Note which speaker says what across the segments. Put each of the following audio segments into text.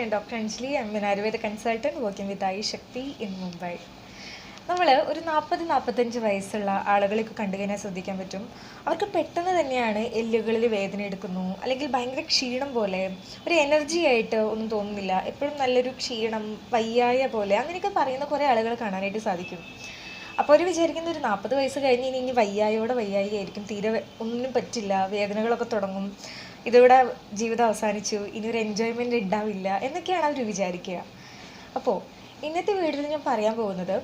Speaker 1: ഞാൻ doctor Anjali. I mean ayurveda consultant working with I Shakti in Mumbai നമ്മൾ ഒരു നാൽപ്പത് നാൽപ്പത്തഞ്ച് വയസ്സുള്ള ആളുകളെയൊക്കെ കണ്ടു കഴിഞ്ഞാൽ ശ്രദ്ധിക്കാൻ പറ്റും. അവർക്ക് പെട്ടെന്ന് തന്നെയാണ് എല്ലുകളിൽ വേദന എടുക്കുന്നു. അല്ലെങ്കിൽ ഭയങ്കര ക്ഷീണം പോലെ ഒരു എനർജി ആയിട്ട് ഒന്നും തോന്നുന്നില്ല. എപ്പോഴും നല്ലൊരു ക്ഷീണം വയ്യായ പോലെ അങ്ങനെയൊക്കെ പറയുന്ന കുറേ ആളുകൾ കാണാനായിട്ട് സാധിക്കും. അപ്പോൾ അവർ വിചാരിക്കുന്ന ഒരു നാൽപ്പത് വയസ്സ് കഴിഞ്ഞ് ഇനി ഇനി വയ്യായോടെ വയ്യായി ആയിരിക്കും തീരെ ഒന്നിനും പറ്റില്ല. വേദനകളൊക്കെ തുടങ്ങും. ഇതോടെ ജീവിതം അവസാനിച്ചു. ഇനി ഒരു എൻജോയ്മെന്റ് ഉണ്ടാവില്ല എന്നൊക്കെയാണ് അവർ വിചാരിക്കുക. അപ്പോൾ ഇന്നത്തെ വീഡിയോയിൽ ഞാൻ പറയാൻ പോകുന്നത്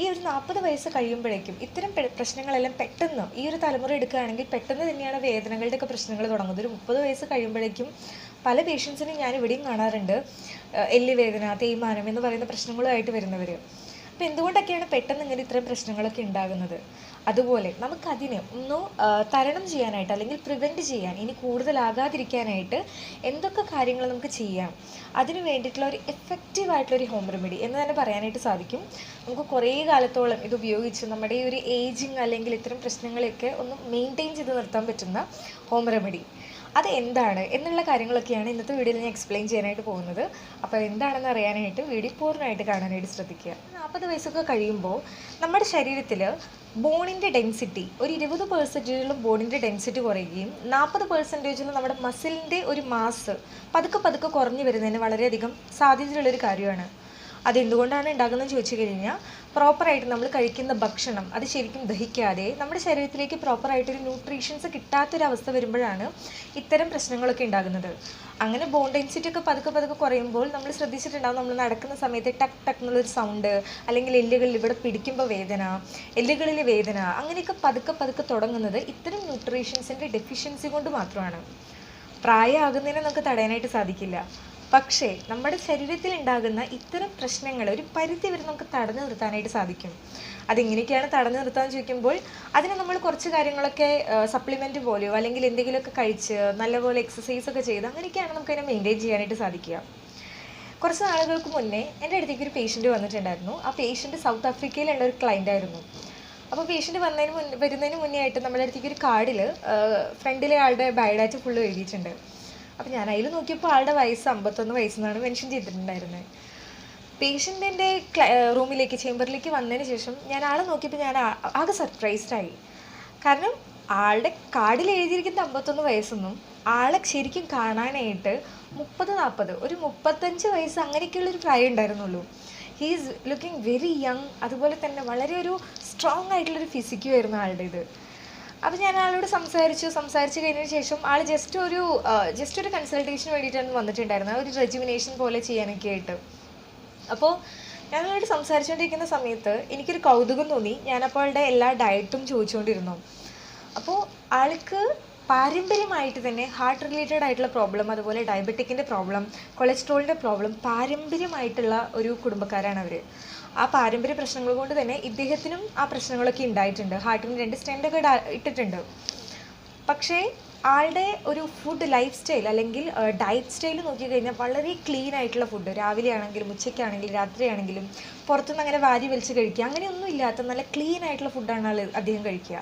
Speaker 1: ഈ ഒരു നാൽപ്പത് വയസ്സ് കഴിയുമ്പോഴേക്കും ഇത്തരം പ്രശ്നങ്ങളെല്ലാം പെട്ടെന്ന് ഈ ഒരു തലമുറ എടുക്കുകയാണെങ്കിൽ പെട്ടെന്ന് തന്നെയാണ് വേദനകളുടെയൊക്കെ പ്രശ്നങ്ങൾ തുടങ്ങുന്നത്. ഒരു മുപ്പത് വയസ്സ് കഴിയുമ്പോഴേക്കും പല പേഷ്യൻസിനും ഞാൻ ഇവിടെയും കാണാറുണ്ട്. എല്ല് വേദന തേയ്മാനം എന്ന് പറയുന്ന പ്രശ്നങ്ങളുമായിട്ട് വരുന്നവർ അപ്പോൾ എന്തുകൊണ്ടൊക്കെയാണ് പെട്ടെന്ന് ഇങ്ങനെ ഇത്തരം പ്രശ്നങ്ങളൊക്കെ ഉണ്ടാകുന്നത് അതുപോലെ നമുക്കതിനെ ഒന്ന് തരണം ചെയ്യാനായിട്ട് അല്ലെങ്കിൽ പ്രിവെന്റ് ചെയ്യാൻ ഇനി കൂടുതലാകാതിരിക്കാനായിട്ട് എന്തൊക്കെ കാര്യങ്ങൾ നമുക്ക് ചെയ്യാം? അതിന് വേണ്ടിയിട്ടുള്ള ഒരു എഫക്റ്റീവ് ആയിട്ടുള്ള ഒരു ഹോം റെമഡി എന്ന് തന്നെ പറയാനായിട്ട് സാധിക്കും. നമുക്ക് കുറേ കാലത്തോളം ഇത് ഉപയോഗിച്ച് നമ്മുടെ ഈ ഒരു ഏജിങ് അല്ലെങ്കിൽ ഇത്തരം പ്രശ്നങ്ങളെയൊക്കെ ഒന്ന് മെയിന്റെയിൻ ചെയ്ത് നിർത്താൻ പറ്റുന്ന ഹോം റെമഡി അത് എന്താണ് എന്നുള്ള കാര്യങ്ങളൊക്കെയാണ് ഇന്നത്തെ വീഡിയോയിൽ ഞാൻ എക്സ്പ്ലെയിൻ ചെയ്യാനായിട്ട് പോകുന്നത്. അപ്പോൾ എന്താണെന്ന് അറിയാനായിട്ട് വീഡിയോ പൂർണമായിട്ട് കാണാനായിട്ട് ശ്രദ്ധിക്കുക. നാൽപ്പത് വയസ്സൊക്കെ കഴിയുമ്പോൾ നമ്മുടെ ശരീരത്തിൽ ബോണിന്റെ ഡെൻസിറ്റി ഒരു ഇരുപത് പെർസെന്റേജിലും ബോണിന്റെ ഡെൻസിറ്റി കുറയുകയും നാൽപ്പത് പെർസെന്റേജിലും നമ്മുടെ മസിലിന്റെ ഒരു മാസ് പതുക്കെ പതുക്കെ കുറഞ്ഞു വരുന്നതിന് വളരെയധികം സാധ്യതയുള്ളൊരു കാര്യമാണ്. അതെന്തുകൊണ്ടാണ് ഉണ്ടാകുന്നത് ചോദിച്ചു കഴിഞ്ഞാൽ പ്രോപ്പറായിട്ട് നമ്മൾ കഴിക്കുന്ന ഭക്ഷണം അത് ശരിക്കും ദഹിക്കാതെ നമ്മുടെ ശരീരത്തിലേക്ക് പ്രോപ്പറായിട്ടൊരു ന്യൂട്രീഷൻസ് കിട്ടാത്തൊരവസ്ഥ വരുമ്പോഴാണ് ഇത്തരം പ്രശ്നങ്ങളൊക്കെ ഉണ്ടാകുന്നത്. അങ്ങനെ ബോൺ ഡെൻസിറ്റി ഒക്കെ പതുക്കെ പതുക്കെ കുറയുമ്പോൾ നമ്മൾ ശ്രദ്ധിച്ചിട്ടുണ്ടാവും നമ്മൾ നടക്കുന്ന സമയത്ത് ടക്ക് ടക്ക് എന്നുള്ളൊരു സൗണ്ട് അല്ലെങ്കിൽ എല്ലുകളിൽ ഇവിടെ പിടിക്കുമ്പോൾ വേദന എല്ലുകളിൽ വേദന അങ്ങനെയൊക്കെ പതുക്കെ പതുക്കെ തുടങ്ങുന്നത് ഇത്തരം ന്യൂട്രീഷൻസിന്റെ ഡെഫിഷ്യൻസി കൊണ്ട് മാത്രമാണ്. പ്രായമാകുന്നതിനെ നമുക്ക് തടയാനായിട്ട് സാധിക്കില്ല. പക്ഷേ നമ്മുടെ ശരീരത്തിൽ ഉണ്ടാകുന്ന ഇത്തരം പ്രശ്നങ്ങൾ ഒരു പരിധി വരെ നമുക്ക് തടഞ്ഞു നിർത്താനായിട്ട് സാധിക്കും. അതെങ്ങനെയൊക്കെയാണ് തടഞ്ഞു നിർത്താന്ന് ചോദിക്കുമ്പോൾ അതിന് നമ്മൾ കുറച്ച് കാര്യങ്ങളൊക്കെ സപ്ലിമെന്റ് പോലെയോ അല്ലെങ്കിൽ എന്തെങ്കിലുമൊക്കെ കഴിച്ച് നല്ലപോലെ എക്സസൈസ് ഒക്കെ ചെയ്ത് അങ്ങനെയൊക്കെയാണ് നമുക്കതിനെ മെയിന്റെയിൻ ചെയ്യാനായിട്ട് സാധിക്കുക. കുറച്ച് നാളുകൾക്ക് മുന്നേ എന്റെ അടുത്തേക്ക് ഒരു പേഷ്യന്റ് വന്നിട്ടുണ്ടായിരുന്നു. ആ പേഷ്യന്റ് സൗത്ത് ആഫ്രിക്കയിലുള്ള ഒരു ക്ലയന്റ് ആയിരുന്നു. അപ്പോൾ പേഷ്യന്റ് വന്നതിന് മുൻ വരുന്നതിന് മുന്നേ ആയിട്ട് നമ്മുടെ അടുത്തേക്ക് ഒരു കാർഡിൽ ഫ്രണ്ടിലെ ആളുടെ ബയോഡാറ്റ ഫുള്ള് എഴുതിയിട്ടുണ്ട്. അപ്പോൾ ഞാൻ അതിൽ നോക്കിയപ്പോൾ ആളുടെ വയസ്സ് അമ്പത്തൊന്ന് വയസ്സെന്നാണ് മെൻഷൻ ചെയ്തിട്ടുണ്ടായിരുന്നത് പേഷ്യന്റിന്റെ റൂമിലേക്ക് ചേംബറിലേക്ക് വന്നതിന് ശേഷം ഞാൻ ആളെ നോക്കിയപ്പോൾ ഞാൻ ആകെ സർപ്രൈസ്ഡായി കാരണം ആളുടെ കാർഡിൽ എഴുതിയിരിക്കുന്ന അമ്പത്തൊന്ന് വയസ്സൊന്നും ആളെ ശരിക്കും കാണാനായിട്ട് മുപ്പത് നാൽപ്പത് ഒരു മുപ്പത്തഞ്ച് വയസ്സ് അങ്ങനെയൊക്കെയുള്ളൊരു പ്രായം ഉണ്ടായിരുന്നുള്ളൂ. He is looking very young അതുപോലെ തന്നെ വളരെ ഒരു സ്ട്രോങ് ആയിട്ടുള്ളൊരു ഫിസിക്കും ആയിരുന്നു ആളുടെ അപ്പോൾ ഞാൻ ആളോട് സംസാരിച്ചു. സംസാരിച്ച് കഴിഞ്ഞതിന് ശേഷം ആൾ ജസ്റ്റ് ഒരു ജസ്റ്റ് ഒരു കൺസൾട്ടേഷന് വേണ്ടിയിട്ടാണ് വന്നിട്ടുണ്ടായിരുന്നത്. ഒരു റെജിമിനേഷൻ പോലെ ചെയ്യാനൊക്കെ ആയിട്ട്. അപ്പോൾ ഞങ്ങളോട് സംസാരിച്ചുകൊണ്ടിരിക്കുന്ന സമയത്ത് എനിക്കൊരു കൗതുകം തോന്നി. ഞാനപ്പോൾ ആളുടെ എല്ലാ ഡയറ്റും ചോദിച്ചുകൊണ്ടിരുന്നു അപ്പോൾ ആൾക്ക് പാരമ്പര്യമായിട്ട് തന്നെ ഹാർട്ട് റിലേറ്റഡ് ആയിട്ടുള്ള പ്രോബ്ലം അതുപോലെ ഡയബറ്റിക്കിന്റെ പ്രോബ്ലം കൊളസ്ട്രോളിന്റെ പ്രോബ്ലം പാരമ്പര്യമായിട്ടുള്ള ഒരു കുടുംബക്കാരാണ് അവർ ആ പാരമ്പര്യ പ്രശ്നങ്ങൾ കൊണ്ട് തന്നെ ഇദ്ദേഹത്തിനും ആ പ്രശ്നങ്ങളൊക്കെ ഉണ്ടായിട്ടുണ്ട്. ഹാർട്ടിന് രണ്ട് സ്റ്റെൻഡൊക്കെ ഇട്ടിട്ടുണ്ട്. പക്ഷേ ആളുടെ ഒരു ഫുഡ് ലൈഫ് സ്റ്റൈൽ അല്ലെങ്കിൽ ഡയറ്റ് സ്റ്റൈൽ നോക്കിക്കഴിഞ്ഞാൽ വളരെ ക്ലീൻ ആയിട്ടുള്ള ഫുഡ് രാവിലെ ആണെങ്കിലും ഉച്ചയ്ക്കാണെങ്കിലും രാത്രിയാണെങ്കിലും പുറത്തുനിന്ന് അങ്ങനെ വാരി വലിച്ച് കഴിക്കുക. അങ്ങനെയൊന്നും ഇല്ലാത്ത നല്ല ക്ലീൻ ആയിട്ടുള്ള ഫുഡാണ് ആൾ അദ്ദേഹം കഴിക്കുക.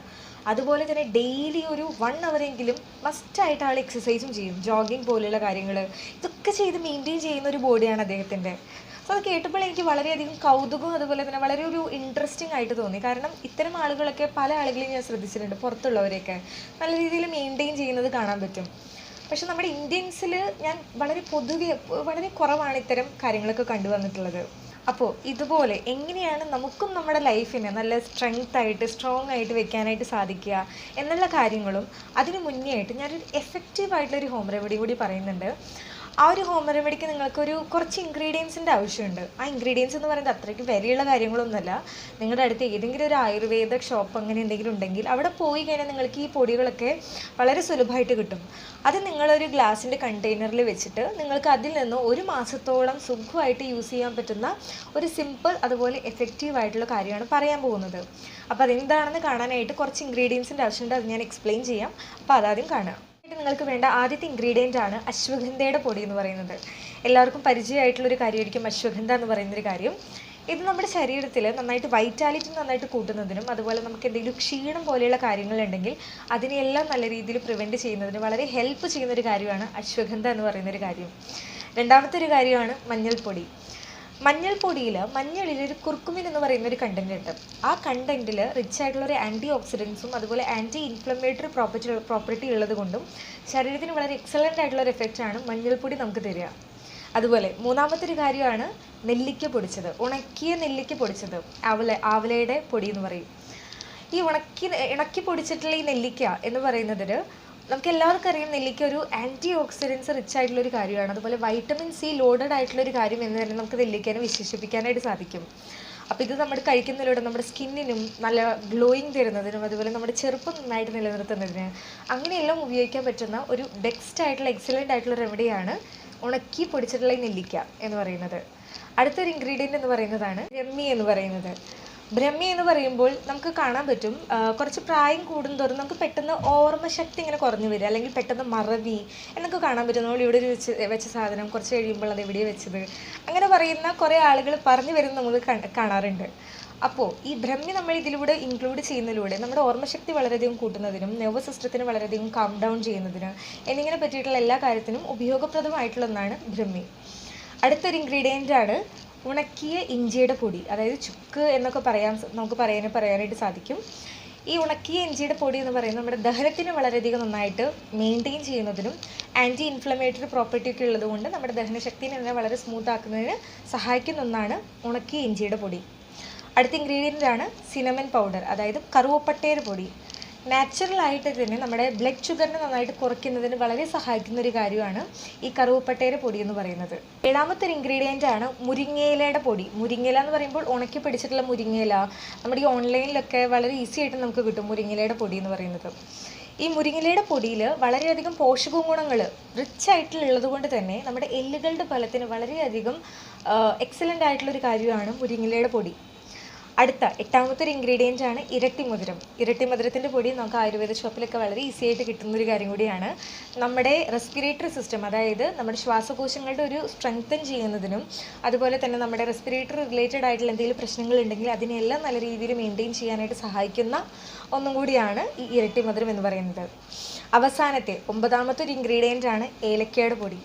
Speaker 1: അതുപോലെ തന്നെ ഡെയിലി ഒരു വൺ അവറെങ്കിലും മസ്റ്റായിട്ട് ആൾ എക്സസൈസും ചെയ്യും. ജോഗിങ് പോലെയുള്ള കാര്യങ്ങൾ ഇതൊക്കെ ചെയ്ത് മെയിന്റെയിൻ ചെയ്യുന്ന ഒരു ബോഡിയാണ് അദ്ദേഹത്തിന്റെ. സോ അത് കേട്ടപ്പോൾ എനിക്ക് വളരെയധികം കൗതുകവും അതുപോലെ തന്നെ വളരെ ഒരു ഇൻട്രസ്റ്റിംഗ് ആയിട്ട് തോന്നി. കാരണം ഇത്തരം ആളുകളൊക്കെ പല ആളുകളെയും ഞാൻ ശ്രദ്ധിച്ചിട്ടുണ്ട് പുറത്തുള്ളവരെയൊക്കെ. നല്ല രീതിയിൽ മെയിന്റെയിൻ ചെയ്യുന്നത് കാണാൻ പറ്റും. പക്ഷെ നമ്മുടെ ഇന്ത്യൻസിൽ ഞാൻ വളരെ പൊതുവെ വളരെ കുറവാണ് ഇത്തരം കാര്യങ്ങളൊക്കെ കണ്ടുവന്നിട്ടുള്ളത് അപ്പോൾ ഇതുപോലെ എങ്ങനെയാണ് നമുക്കും നമ്മുടെ ലൈഫിനെ നല്ല സ്ട്രെങ്ത് ആയിട്ട് സ്ട്രോങ് ആയിട്ട് വെക്കാനായിട്ട് സാധിക്കുക എന്നുള്ള കാര്യങ്ങളും അതിന് മുന്നേ ആയിട്ട് ഞാനൊരു എഫക്റ്റീവ് ആയിട്ടുള്ളൊരു ഹോം റെമഡി കൂടി പറയുന്നുണ്ട്. ആ ഒരു ഹോം റെമഡിക്ക് നിങ്ങൾക്കൊരു കുറച്ച് ഇൻഗ്രീഡിയൻസിന്റെ ആവശ്യമുണ്ട്. ആ ഇൻഗ്രീഡിയൻസ് എന്ന് പറയുന്നത് അത്രയ്ക്ക് വിലയുള്ള കാര്യങ്ങളൊന്നുമല്ല. നിങ്ങളുടെ അടുത്ത് ഏതെങ്കിലും ഒരു ആയുർവേദ ഷോപ്പ് അങ്ങനെ എന്തെങ്കിലും ഉണ്ടെങ്കിൽ അവിടെ പോയി കഴിഞ്ഞാൽ നിങ്ങൾക്ക് ഈ പൊടികളൊക്കെ വളരെ സുലഭമായിട്ട് കിട്ടും. അത് നിങ്ങളൊരു ഗ്ലാസിന്റെ കണ്ടെയ്നറിൽ വെച്ചിട്ട് നിങ്ങൾക്ക് അതിൽ നിന്ന് ഒരു മാസത്തോളം സുഖമായിട്ട് യൂസ് ചെയ്യാൻ പറ്റുന്ന ഒരു സിമ്പിൾ അതുപോലെ എഫക്റ്റീവ് ആയിട്ടുള്ള കാര്യമാണ് പറയാൻ പോകുന്നത്. അപ്പോൾ അതെന്താണെന്ന് കാണാനായിട്ട് കുറച്ച് ഇൻഗ്രീഡിയൻസിന്റെ ആവശ്യമുണ്ട്. അത് ഞാൻ എക്സ്പ്ലെയിൻ ചെയ്യാം. അപ്പോൾ അതാദ്യം കാണാം. നിങ്ങൾക്ക് വേണ്ട ആദ്യത്തെ ഇൻഗ്രീഡിയന്റ് ആണ് അശ്വഗന്ധയുടെ പൊടി എന്ന് പറയുന്നത്. എല്ലാവർക്കും പരിചയമായിട്ടുള്ളൊരു കാര്യമായിരിക്കും അശ്വഗന്ധ എന്ന് പറയുന്നൊരു കാര്യം. ഇത് നമ്മുടെ ശരീരത്തിൽ നന്നായിട്ട് വൈറ്റാലിറ്റി നന്നായിട്ട് കൂട്ടുന്നതിനും അതുപോലെ നമുക്ക് എന്തെങ്കിലും ക്ഷീണം പോലെയുള്ള കാര്യങ്ങളുണ്ടെങ്കിൽ അതിനെയെല്ലാം നല്ല രീതിയിൽ പ്രിവെന്റ് ചെയ്യുന്നതിന് വളരെ ഹെൽപ്പ് ചെയ്യുന്നൊരു കാര്യമാണ് അശ്വഗന്ധ എന്ന് പറയുന്നൊരു കാര്യം. രണ്ടാമത്തെ ഒരു കാര്യമാണ് മഞ്ഞൾപ്പൊടി. മഞ്ഞൾപ്പൊടിയിൽ മഞ്ഞളിൽ ഒരു കുർക്കുമിൻ എന്ന് പറയുന്ന ഒരു കണ്ടന്റ് ഉണ്ട്. ആ കണ്ടന്റിൽ റിച്ച് ആയിട്ടുള്ള ഒരു ആന്റി ഓക്സിഡൻസും അതുപോലെ ആന്റി ഇൻഫ്ലമേറ്ററി പ്രോപ്പർട്ടി പ്രോപ്പർട്ടി ഉള്ളത് കൊണ്ടും ശരീരത്തിന് വളരെ എക്സലന്റ് ആയിട്ടുള്ള ഒരു എഫക്റ്റാണ് മഞ്ഞൾപ്പൊടി നമുക്ക് തരിക. അതുപോലെ മൂന്നാമത്തെ ഒരു കാര്യമാണ് നെല്ലിക്ക പൊടിച്ചത്. ഉണക്കിയ നെല്ലിക്ക പൊടിച്ചത്. ആവല ആവലയുടെ പൊടി എന്ന് പറയും. ഈ ഉണക്കി ഇണക്കി പൊടിച്ചിട്ടുള്ള ഈ നെല്ലിക്ക എന്ന് പറയുന്നതിന് നമുക്ക് എല്ലാവർക്കും അറിയാം നെല്ലിക്ക ഒരു ആന്റി ഓക്സിഡൻസ് റിച്ച് ആയിട്ടുള്ള ഒരു കാര്യമാണ്. അതുപോലെ വൈറ്റമിൻ സി ലോഡഡ് ആയിട്ടുള്ള ഒരു കാര്യം എന്ന് തന്നെ നമുക്ക് നെല്ലിക്കേനെ വിശേഷിപ്പിക്കാനായിട്ട് സാധിക്കും. അപ്പോൾ ഇത് നമ്മൾ കഴിക്കുന്നതിലൂടെ നമ്മുടെ സ്കിന്നിനും നല്ല ഗ്ലോയിങ് തരുന്നതിനും അതുപോലെ നമ്മുടെ ചെറുപ്പം നന്നായിട്ട് നിലനിർത്തുന്നതിന് അങ്ങനെയെല്ലാം ഉപയോഗിക്കാൻ പറ്റുന്ന ഒരു ബെസ്റ്റ് ആയിട്ടുള്ള എക്സലന്റ് ആയിട്ടുള്ള റെമഡിയാണ് ഉണക്കി പൊടിച്ചിട്ടുള്ള നെല്ലിക്ക എന്ന് പറയുന്നത്. അടുത്തൊരു ഇൻഗ്രീഡിയന്റ് എന്ന് പറയുന്നതാണ് രമ്മി എന്ന് പറയുന്നത്. ബ്രഹ്മി എന്ന് പറയുമ്പോൾ നമുക്ക് കാണാൻ പറ്റും കുറച്ച് പ്രായം കൂടുന്തോറും നമുക്ക് പെട്ടെന്ന് ഓർമ്മശക്തി ഇങ്ങനെ കുറഞ്ഞു വരിക. അല്ലെങ്കിൽ പെട്ടെന്ന് മറവി എന്നൊക്കെ കാണാൻ പറ്റും. നമ്മൾ ഇവിടെ വെച്ച് വെച്ച സാധനം കുറച്ച് കഴിയുമ്പോൾ അത് എവിടെയാണ് വെച്ചത്? അങ്ങനെ പറയുന്ന കുറേ ആളുകൾ പറഞ്ഞു വരുന്നത് നമ്മൾ കാണാറുണ്ട്. അപ്പോൾ ഈ ബ്രഹ്മി നമ്മൾ ഇതിലൂടെ ഇൻക്ലൂഡ് ചെയ്യുന്നതിലൂടെ നമ്മുടെ ഓർമ്മശക്തി വളരെയധികം കൂട്ടുന്നതിനും നെർവസ് സിസ്റ്റത്തിന് വളരെയധികം കാം ഡൗൺ ചെയ്യുന്നതിന് എന്നിങ്ങനെ പറ്റിയിട്ടുള്ള എല്ലാ കാര്യത്തിനും ഉപയോഗപ്രദമായിട്ടുള്ള ഒന്നാണ് ഭ്രമ്യ അടുത്തൊരു ഇൻഗ്രീഡിയന്റ് ആണ് ഉണക്കിയ ഇഞ്ചിയുടെ പൊടി അതായത് ചുക്ക് എന്നൊക്കെ പറയാൻ നമുക്ക് പറയാൻ പറയാനായിട്ട് സാധിക്കും. ഈ ഉണക്കിയ ഇഞ്ചിയുടെ പൊടി എന്ന് പറയുന്നത് നമ്മുടെ ദഹനത്തിന് വളരെയധികം നന്നായിട്ട് മെയിന്റെയിൻ ചെയ്യുന്നതിനും ആന്റി ഇൻഫ്ലമേറ്ററി പ്രോപ്പർട്ടി ഒക്കെ ഉള്ളതുകൊണ്ട് നമ്മുടെ ദഹനശക്തിനെ തന്നെ വളരെ സ്മൂത്ത് ആക്കുന്നതിന് സഹായിക്കുന്ന ഒന്നാണ് ഉണക്കിയ ഇഞ്ചിയുടെ പൊടി. അടുത്ത ഇൻഗ്രീഡിയന്റ് ആണ് സിനമൻ പൗഡർ അതായത് കറുവപ്പട്ടയുടെ പൊടി. നാച്ചുറൽ ആയിട്ട് തന്നെ നമ്മുടെ ബ്ലഡ് ഷുഗറിനെ നന്നായിട്ട് കുറയ്ക്കുന്നതിന് വളരെ സഹായിക്കുന്ന ഒരു കാര്യമാണ് ഈ കറുവപ്പട്ടയുടെ പൊടി എന്ന് പറയുന്നത്. ഏഴാമത്തെ ഒരു ഇൻഗ്രീഡിയന്റ് ആണ് മുരിങ്ങയിലയുടെ പൊടി. മുരിങ്ങയില എന്ന് പറയുമ്പോൾ ഉണക്കി പിടിച്ചിട്ടുള്ള മുരിങ്ങയില. നമ്മുടെ ഈ ഓൺലൈനിലൊക്കെ വളരെ ഈസി ആയിട്ട് നമുക്ക് കിട്ടും മുരിങ്ങയിലയുടെ പൊടി എന്ന് പറയുന്നത്. ഈ മുരിങ്ങയിലയുടെ പൊടിയിൽ വളരെയധികം പോഷക ഗുണങ്ങൾ റിച്ച് ആയിട്ടുള്ളത് കൊണ്ട് തന്നെ നമ്മുടെ എല്ലുകളുടെ ഫലത്തിന് വളരെയധികം എക്സലന്റ് ആയിട്ടുള്ളൊരു കാര്യമാണ് മുരിങ്ങയിലയുടെ പൊടി. അടുത്ത എട്ടാമത്തെ ഒരു ഇൻഗ്രീഡിയന്റ് ആണ് ഇരട്ടിമധുരം ഇരട്ടിമധുരത്തിന്റെ പൊടി നമുക്ക് ആയുർവേദ ഷോപ്പിലൊക്കെ വളരെ ഈസി ആയിട്ട് കിട്ടുന്ന ഒരു കാര്യം കൂടിയാണ്. നമ്മുടെ റെസ്പിറേറ്ററി സിസ്റ്റം അതായത് നമ്മുടെ ശ്വാസകോശങ്ങളുടെ ഒരു സ്ട്രെങ്തൻ ചെയ്യുന്നതിനും അതുപോലെ തന്നെ നമ്മുടെ റെസ്പിറേറ്ററി റിലേറ്റഡ് ആയിട്ടുള്ള എന്തെങ്കിലും പ്രശ്നങ്ങൾ ഉണ്ടെങ്കിൽ അതിനെല്ലാം നല്ല രീതിയിൽ മെയിന്റെയിൻ ചെയ്യാനായിട്ട് സഹായിക്കുന്ന ഒന്നും കൂടിയാണ് ഈ ഇരട്ടിമധുരം എന്ന് പറയുന്നത്. അവസാനത്തെ ഒമ്പതാമത്തെ ഒരു ഇൻഗ്രീഡിയന്റ് ആണ് ഏലക്കയുടെ പൊടി.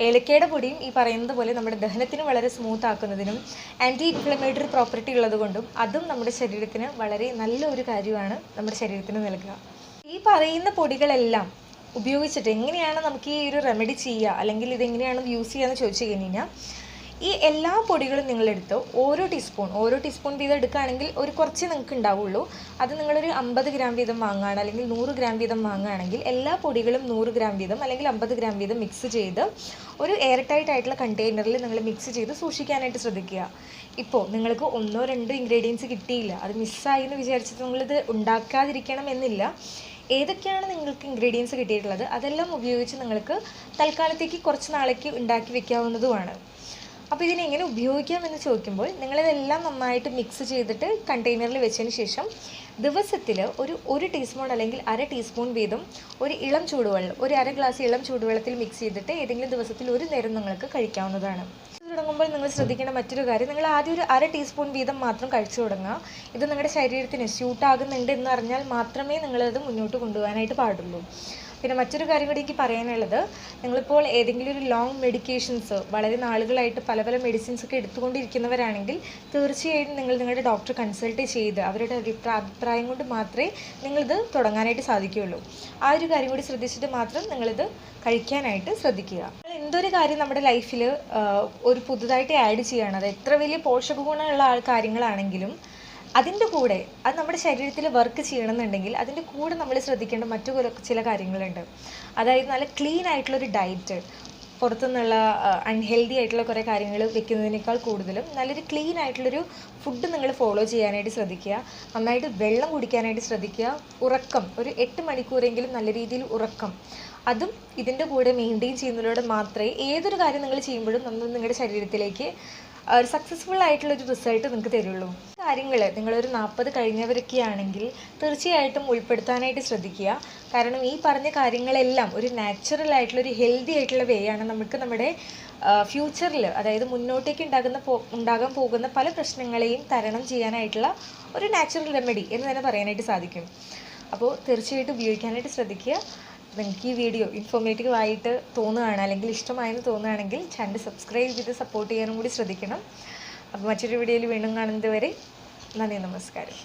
Speaker 1: ഏലക്കയുടെ പൊടിയും ഈ പറയുന്നത് പോലെ നമ്മുടെ ദഹനത്തിന് വളരെ സ്മൂത്ത് ആക്കുന്നതിനും ആന്റി ഇൻഫ്ലമേറ്ററി പ്രോപ്പർട്ടി ഉള്ളതുകൊണ്ടും അതും നമ്മുടെ ശരീരത്തിന് വളരെ നല്ലൊരു കാര്യമാണ് നമ്മുടെ ശരീരത്തിന് നൽകുക. ഈ പറയുന്ന പൊടികളെല്ലാം ഉപയോഗിച്ചിട്ട് എങ്ങനെയാണ് നമുക്ക് ഈ ഒരു റെമഡി ചെയ്യുക? അല്ലെങ്കിൽ ഇതെങ്ങനെയാണ് യൂസ് ചെയ്യുക എന്ന് ചോദിച്ചു കഴിഞ്ഞു കഴിഞ്ഞാൽ ഈ എല്ലാ പൊടികളും നിങ്ങളെടുത്ത് ഓരോ ടീസ്പൂൺ ഓരോ ടീസ്പൂൺ വീതം എടുക്കുകയാണെങ്കിൽ ഒരു കുറച്ച് നിങ്ങൾക്ക് ഉണ്ടാവുള്ളൂ. അത് നിങ്ങളൊരു അമ്പത് ഗ്രാം വീതം വാങ്ങുകയാണ് അല്ലെങ്കിൽ നൂറ് ഗ്രാം വീതം വാങ്ങുകയാണെങ്കിൽ എല്ലാ പൊടികളും നൂറ് ഗ്രാം വീതം അല്ലെങ്കിൽ അമ്പത് ഗ്രാം വീതം മിക്സ് ചെയ്ത് ഒരു എയർ ടൈറ്റ് ആയിട്ടുള്ള കണ്ടെയ്നറിൽ നിങ്ങൾ മിക്സ് ചെയ്ത് സൂക്ഷിക്കാനായിട്ട് ശ്രദ്ധിക്കുക. ഇപ്പോൾ നിങ്ങൾക്ക് ഒന്നോ രണ്ടോ ഇൻഗ്രീഡിയൻസ് കിട്ടിയില്ല അത് മിസ്സായി എന്ന് വിചാരിച്ചിട്ട് നിങ്ങളിത് ഉണ്ടാക്കാതിരിക്കണം എന്നില്ല. ഏതൊക്കെയാണ് നിങ്ങൾക്ക് ഇൻഗ്രീഡിയൻസ് കിട്ടിയിട്ടുള്ളത്? അതെല്ലാം ഉപയോഗിച്ച് നിങ്ങൾക്ക് തൽക്കാലത്തേക്ക് കുറച്ച് നാളേക്ക് ഉണ്ടാക്കി വെക്കാവുന്നതുമാണ്. അപ്പോൾ ഇതിനെങ്ങനെ ഉപയോഗിക്കാമെന്ന് ചോദിക്കുമ്പോൾ നിങ്ങളിതെല്ലാം നന്നായിട്ട് മിക്സ് ചെയ്തിട്ട് കണ്ടെയ്നറിൽ വെച്ചതിന് ശേഷം ദിവസത്തിൽ ഒരു ഒരു ടീസ്പൂൺ അല്ലെങ്കിൽ അര ടീസ്പൂൺ വീതം ഒരു ഇളം ചൂടുവെള്ളം ഒരു അര ഗ്ലാസ് ഇളം ചൂടുവെള്ളത്തിൽ മിക്സ് ചെയ്തിട്ട് ഏതെങ്കിലും ദിവസത്തിൽ ഒരു നേരം നിങ്ങൾക്ക് കഴിക്കാവുന്നതാണ്. തുടങ്ങുമ്പോൾ നിങ്ങൾ ശ്രദ്ധിക്കേണ്ട മറ്റൊരു കാര്യം നിങ്ങൾ ആദ്യം ഒരു അര ടീസ്പൂൺ വീതം മാത്രം കഴിച്ചു തുടങ്ങുക. ഇത് നിങ്ങളുടെ ശരീരത്തിന് സ്യൂട്ടാകുന്നുണ്ട് എന്ന് അറിഞ്ഞാൽ മാത്രമേ നിങ്ങളത് മുന്നോട്ട് കൊണ്ടുപോകാനായിട്ട് പാടുള്ളൂ. പിന്നെ മറ്റൊരു കാര്യം കൂടി എനിക്ക് പറയാനുള്ളത്. നിങ്ങളിപ്പോൾ ഏതെങ്കിലും ഒരു ലോങ് മെഡിക്കേഷൻസ് വളരെ നാളുകളായിട്ട് പല പല മെഡിസിൻസ് ഒക്കെ എടുത്തുകൊണ്ടിരിക്കുന്നവരാണെങ്കിൽ തീർച്ചയായും നിങ്ങൾ നിങ്ങളുടെ ഡോക്ടറെ കൺസൾട്ട് ചെയ്ത് അവരുടെ അഭിപ്രായ കൊണ്ട് മാത്രമേ നിങ്ങളിത് തുടങ്ങാനായിട്ട് സാധിക്കുകയുള്ളൂ. ആ ഒരു കാര്യം കൂടി ശ്രദ്ധിച്ചിട്ട് മാത്രം നിങ്ങളിത് കഴിക്കാനായിട്ട് ശ്രദ്ധിക്കുക. എന്തൊരു കാര്യം നമ്മുടെ ലൈഫിൽ ഒരു പുതുതായിട്ട് ആഡ് ചെയ്യുകയാണ് അത് എത്ര വലിയ പോഷക ഗുണമുള്ള കാര്യങ്ങളാണെങ്കിലും അതിന്റെ കൂടെ അത് നമ്മുടെ ശരീരത്തിൽ വർക്ക് ചെയ്യണമെന്നുണ്ടെങ്കിൽ അതിന്റെ കൂടെ നമ്മൾ ശ്രദ്ധിക്കേണ്ട മറ്റു ചില കാര്യങ്ങളുണ്ട്. അതായത് നല്ല ക്ലീൻ ആയിട്ടുള്ളൊരു ഡയറ്റ് പുറത്തുനിന്നുള്ള അൺഹെൽതി ആയിട്ടുള്ള കുറേ കാര്യങ്ങൾ വെക്കുന്നതിനേക്കാൾ കൂടുതലും നല്ലൊരു ക്ലീൻ ആയിട്ടുള്ളൊരു ഫുഡ് നിങ്ങൾ ഫോളോ ചെയ്യാനായിട്ട് ശ്രദ്ധിക്കുക. നന്നായിട്ട് വെള്ളം കുടിക്കാനായിട്ട് ശ്രദ്ധിക്കുക. ഉറക്കം ഒരു എട്ട് മണിക്കൂറെങ്കിലും നല്ല രീതിയിൽ ഉറക്കം. അതും ഇതിന്റെ കൂടെ മെയിന്റെയിൻ ചെയ്യുന്നതിലൂടെ മാത്രമേ ഏതൊരു കാര്യം നിങ്ങൾ ചെയ്യുമ്പോഴും നമ്മൾ നിങ്ങളുടെ ശരീരത്തിലേക്ക് ഒരു സക്സസ്ഫുൾ ആയിട്ടുള്ള ഒരു റിസൾട്ട് നിങ്ങൾക്ക് തരുള്ളൂ. കാര്യങ്ങൾ നിങ്ങളൊരു നാൽപ്പത് കഴിഞ്ഞവരൊക്കെ ആണെങ്കിൽ തീർച്ചയായിട്ടും ഉൾപ്പെടുത്താനായിട്ട് ശ്രദ്ധിക്കുക. കാരണം ഈ പറഞ്ഞ കാര്യങ്ങളെല്ലാം ഒരു നാച്ചുറൽ ആയിട്ടുള്ള ഒരു ഹെൽത്തി ആയിട്ടുള്ള വേ ആണ് നമുക്ക് നമ്മുടെ ഫ്യൂച്ചറിൽ അതായത് മുന്നോട്ടേക്ക് ഉണ്ടാകുന്ന ഉണ്ടാകാൻ പോകുന്ന പല പ്രശ്നങ്ങളെയും തരണം ചെയ്യാനായിട്ടുള്ള ഒരു നാച്ചുറൽ റെമഡി എന്ന് തന്നെ പറയാനായിട്ട് സാധിക്കും. അപ്പോൾ തീർച്ചയായിട്ടും ഉപയോഗിക്കാനായിട്ട് ശ്രദ്ധിക്കുക. നിങ്ങൾക്ക് ഈ വീഡിയോ ഇൻഫോർമേറ്റീവ് ആയിട്ട് തോന്നുകയാണ് അല്ലെങ്കിൽ ഇഷ്ടമായെന്ന് തോന്നുകയാണെങ്കിൽ ചാനൽ സബ്സ്ക്രൈബ് ചെയ്ത് സപ്പോർട്ട് ചെയ്യാനും കൂടി ശ്രദ്ധിക്കണം. അപ്പോൾ മറ്റൊരു വീഡിയോയിൽ വീണ്ടും കാണുന്നത് വരെ നന്ദി നമസ്കാരം.